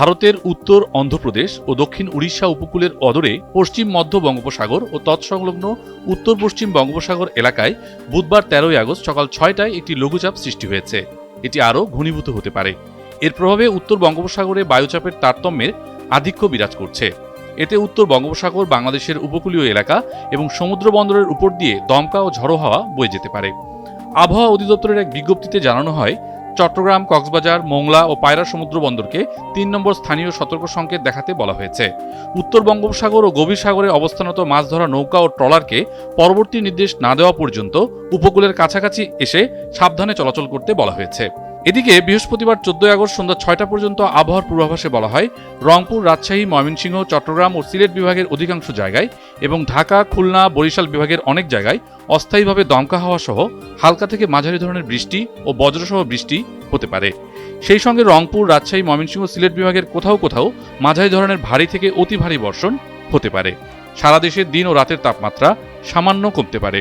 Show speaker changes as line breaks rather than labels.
ভারতের উত্তর অন্ধ্রপ্রদেশ ও দক্ষিণ উড়িষ্যা উপকূলের অদরে পশ্চিম মধ্য বঙ্গোপসাগর ও তৎসংলগ্ন উত্তর পশ্চিম বঙ্গোপসাগর এলাকায় বুধবার তেরোই আগস্ট সকাল ছয়টায় একটি লঘুচাপ সৃষ্টি হয়েছে। এটি আরও ঘনীভূত হতে পারে। এর প্রভাবে উত্তর বঙ্গোপসাগরে বায়ুচাপের তারতম্যের আধিক্য বিরাজ করছে। এতে উত্তর বঙ্গোপসাগর বাংলাদেশের উপকূলীয় এলাকা এবং সমুদ্র বন্দরের উপর দিয়ে দমকা ও ঝড়ো হাওয়া বয়ে যেতে পারে। আবহাওয়া অধিদপ্তরের এক বিজ্ঞপ্তিতে জানানো হয় চট্টগ্রাম, কক্সবাজার, মোংলা ও পায়রা সমুদ্র বন্দরকে তিন নম্বর স্থানীয় সতর্ক সংকেত দেখাতে বলা হয়েছে। উত্তর বঙ্গোপসাগর ও গভীর সাগরে অবস্থানত মাছ ধরা নৌকা ও ট্রলারকে পরবর্তী নির্দেশ না দেওয়া পর্যন্ত উপকূলের কাছাকাছি এসে সাবধানে চলাচল করতে বলা হয়েছে। এদিকে বৃহস্পতিবার চোদ্দই আগস্ট সন্ধ্যা ছয়টা পর্যন্ত আবহাওয়ার পূর্বাভাসে বলা হয়, রংপুর, রাজশাহী, ময়মনসিংহ, চট্টগ্রাম ও সিলেট বিভাগের অধিকাংশ জায়গায় এবং ঢাকা, খুলনা, বরিশাল বিভাগের অনেক জায়গায় অস্থায়ীভাবে দমকা হাওয়া সহ হালকা থেকে মাঝারি ধরনের বৃষ্টি ও বজ্রসহ বৃষ্টি হতে পারে। সেই সঙ্গে রংপুর, রাজশাহী, ময়মনসিংহ সিলেট বিভাগের কোথাও কোথাও মাঝারি ধরনের ভারী থেকে অতি ভারী বর্ষণ হতে পারে। সারা দেশে দিন ও রাতের তাপমাত্রা সামান্য কমতে পারে।